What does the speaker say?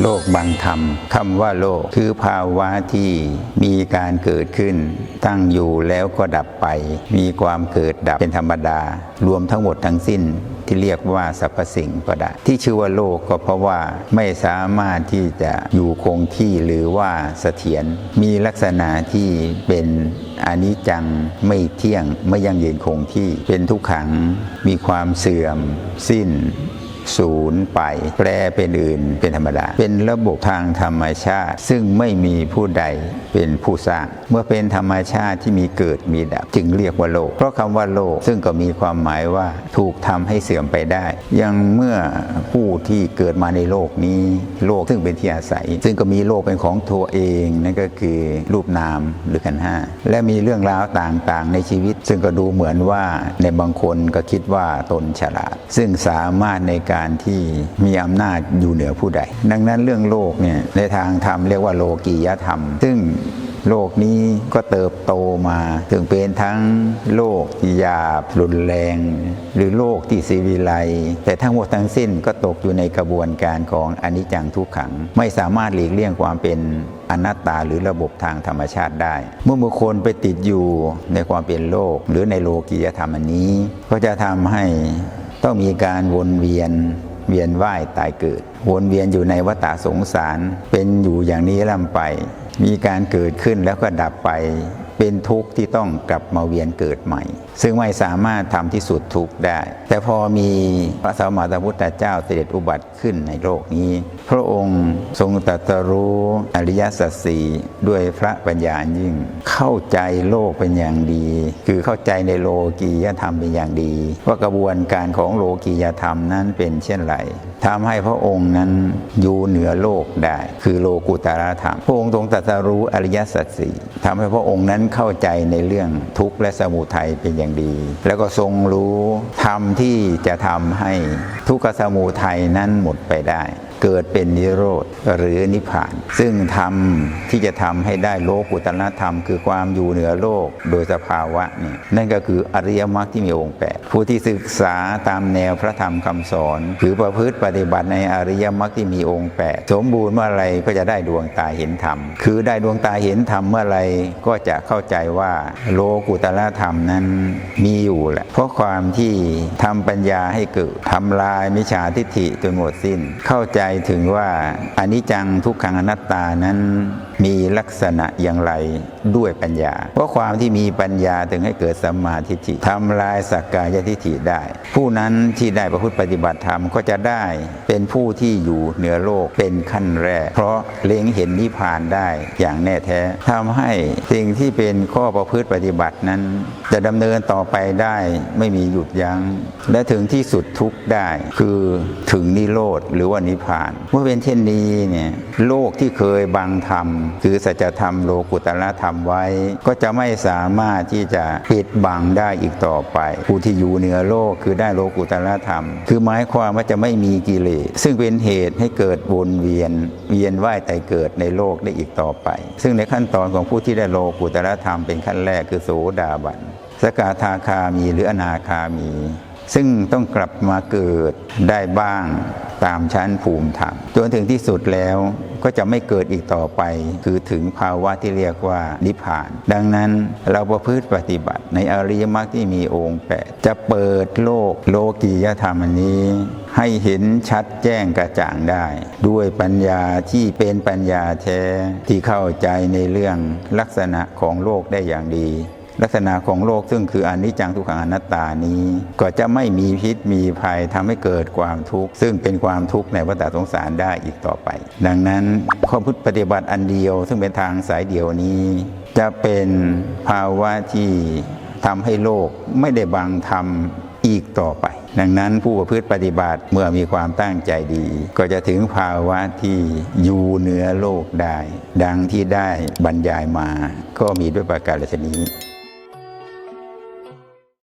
โลกบังธรรมคำว่าโลกคือภาวะที่มีการเกิดขึ้น ตั้งอยู่แล้วก็ดับไป มีความเกิดดับเป็นธรรมดา รวมทั้งหมดทั้งสิ้นที่เรียกว่าสรรพสิ่งก็ได้ ที่ชื่อว่าโลกก็เพราะว่าไม่สามารถที่จะอยู่คงที่หรือว่าเสถียรมีลักษณะที่เป็นอนิจจังไม่เที่ยงไม่ยั่งยืนคงที่เป็นทุกขัง มีความเสื่อม สิ้น ศูนย์ไป แปลเป็นอื่นเป็นธรรมดา เป็นระบบทางธรรมชาติ ซึ่งไม่มีผู้ใดเป็นผู้สร้าง เมื่อเป็นธรรมชาติที่มีเกิดมีดับ จึงเรียกว่าโลก เพราะคำว่าโลก ซึ่งก็มีความหมายว่าถูกทำให้เสื่อมไปได้ ยังเมื่อผู้ที่เกิดมาในโลกนี้ โลกซึ่งเป็นที่อาศัย ซึ่งก็มีโลกเป็นของตัวเองนั่นก็คือรูปนามหรือขันห้าและมีเรื่องราวต่างๆ ในชีวิต ซึ่งก็ดูเหมือนว่าในบางคนก็คิดว่าตนฉลาด ซึ่งสามารถในการการที่มีอำนาจอยู่เหนือผู้ใด ดังนั้นเรื่องโลกเนี่ยในทางธรรมเรียกว่าโลกียธรรม ซึ่งโลกนี้ก็เติบโตมาถึงเป็นทั้งโลกที่หยาบรุนแรง หรือโลกที่สีวิไลแต่ทั้งหมดทั้งสิ้นก็ตกอยู่ในกระบวนการของอนิจจังทุกขัง ไม่สามารถหลีกเลี่ยงความเป็นอนัตตาหรือระบบทางธรรมชาติได้ เมื่อบุคคลไปติดอยู่ในความเป็นโลก หรือในโลกียธรรมอันนี้ ก็จะทำให้ ต้องมีการวนเวียนเวียนว่ายตายเกิด วนเวียนอยู่ในวัฏสงสารเป็นอยู่อย่างนี้ล่ำไป มีการเกิดขึ้นแล้วก็ดับไป เป็นทุกข์ที่ต้องกลับมาเวียนเกิดใหม่ ซึ่งไม่สามารถทำที่สุดทุกข์ได้ แต่พอมีพระสัมมาสัมพุทธเจ้าเสด็จอุบัติขึ้นในโลกนี้ พระองค์ทรงตรัสรู้อริยสัจสี่ด้วยพระปัญญายิ่ง เข้าใจโลกเป็นอย่างดี คือเข้าใจในโลกียธรรมเป็นอย่างดี ว่ากระบวนการของโลกียธรรมนั้นเป็นเช่นไร ทำให้พระองค์นั้นอยู่เหนือโลกได้ คือโลกุตารธรรม พระองค์ทรงตรัสรู้อริยสัจสี่ทำให้พระองค์นั้นเข้าใจในเรื่องทุกข์และสมุทัยเป็นอย่างดี แล้วก็ทรงรู้ธรรมที่จะทำให้ทุกขสมุทัยนั้นหมดไปได้ เกิดเป็นนิโรธหรือนิพพาน ซึ่งธรรมที่จะทำให้ได้โลกุตละธรรม คือความอยู่เหนือโลกโดยสภาวะนี่นั่นก็คืออริยมรรคที่มีองค์แปดผู้ที่ศึกษาตามแนวพระธรรมคำสอนหรือประพฤติปฏิบัติในอริยมรรคที่มีองค์แปดสมบูรณ์เมื่อไรก็จะได้ดวงตาเห็นธรรม คือได้ดวงตาเห็นธรรมเมื่อไรก็จะเข้าใจว่าโลกุตละธรรมนั้นมีอยู่แหละ เพราะความที่ทำปัญญาให้เกิดทำลายมิจฉาทิฏฐิจนหมดสิ้นเข้าใจถึงว่าอนิจจังทุกขังอนัตตานั้น มีลักษณะอย่างไรด้วยปัญญา เพราะความที่มีปัญญาถึงให้เกิดสัมมาทิฏฐิทำลายสักกายทิฏฐิได้ ผู้นั้นที่ได้ประพฤติปฏิบัติธรรมก็จะได้เป็นผู้ที่อยู่เหนือโลกเป็นขั้นแรก เพราะเล็งเห็นนิพพานได้อย่างแน่แท้ทำให้สิ่งที่เป็นข้อประพฤติปฏิบัตินั้น จะดำเนินต่อไปได้ไม่มีหยุดยัง้ง และถึงที่สุดทุกได้ คือถึงนิโรธหรือว่านิพพาน เมื่อเป็นเช่นนี้เนี่ยโลกที่เคยบังธรรมคือสัจธรรมโลกุตละธรรมไว้ ก็จะไม่สามารถที่จะปิดบังได้อีกต่อไป ผู้ที่อยู่เหนือโลกคือได้โลกุตละธรรม คือหมายความว่าจะไม่มีกิเลสซึ่งเป็นเหตุให้เกิดวนเวียน เวียนว่ายแต่เกิดในโลกได้อีกต่อไป ซึ่งในขั้นตอนของผู้ที่ได้โลกุตละธรรมเป็นขั้นแรกคือโสดาบันสกทาคามีหรืออนาคามี ซึ่งต้องกลับมาเกิดได้บ้างตามชั้นภูมิธรรมจนถึงที่สุดแล้วก็จะไม่เกิดอีกต่อไป คือถึงภาวะที่เรียกว่านิพพาน ดังนั้นเราประพฤติปฏิบัติในอริยมรรคที่มีองค์แปดจะเปิดโลกโลกียธรรมอันนี้ ให้เห็นชัดแจ้งกระจ่างได้ ด้วยปัญญาที่เป็นปัญญาแท้ที่เข้าใจในเรื่องลักษณะของโลกได้อย่างดี ลักษณะของโลกซึ่งคืออนิจจังทุกขังอนัตตานี้ ก็จะไม่มีพิษมีภัยทำให้เกิดความทุกข์ซึ่งเป็นความทุกข์ในวัฏสงสารได้อีกต่อไป ดังนั้นข้อพุทธปฏิบัติอันเดียว ซึ่งเป็นทางสายเดียวนี้ จะเป็นภาวะที่ทำให้โลกไม่ได้บังทำอีกต่อไป ดังนั้นผู้ประพฤติปฏิบัติเมื่อมีความตั้งใจดี ก็จะถึงภาวะที่อยู่เหนือโลกได้ ดังที่ได้บรรยายมาก็มีด้วยประการฉนี้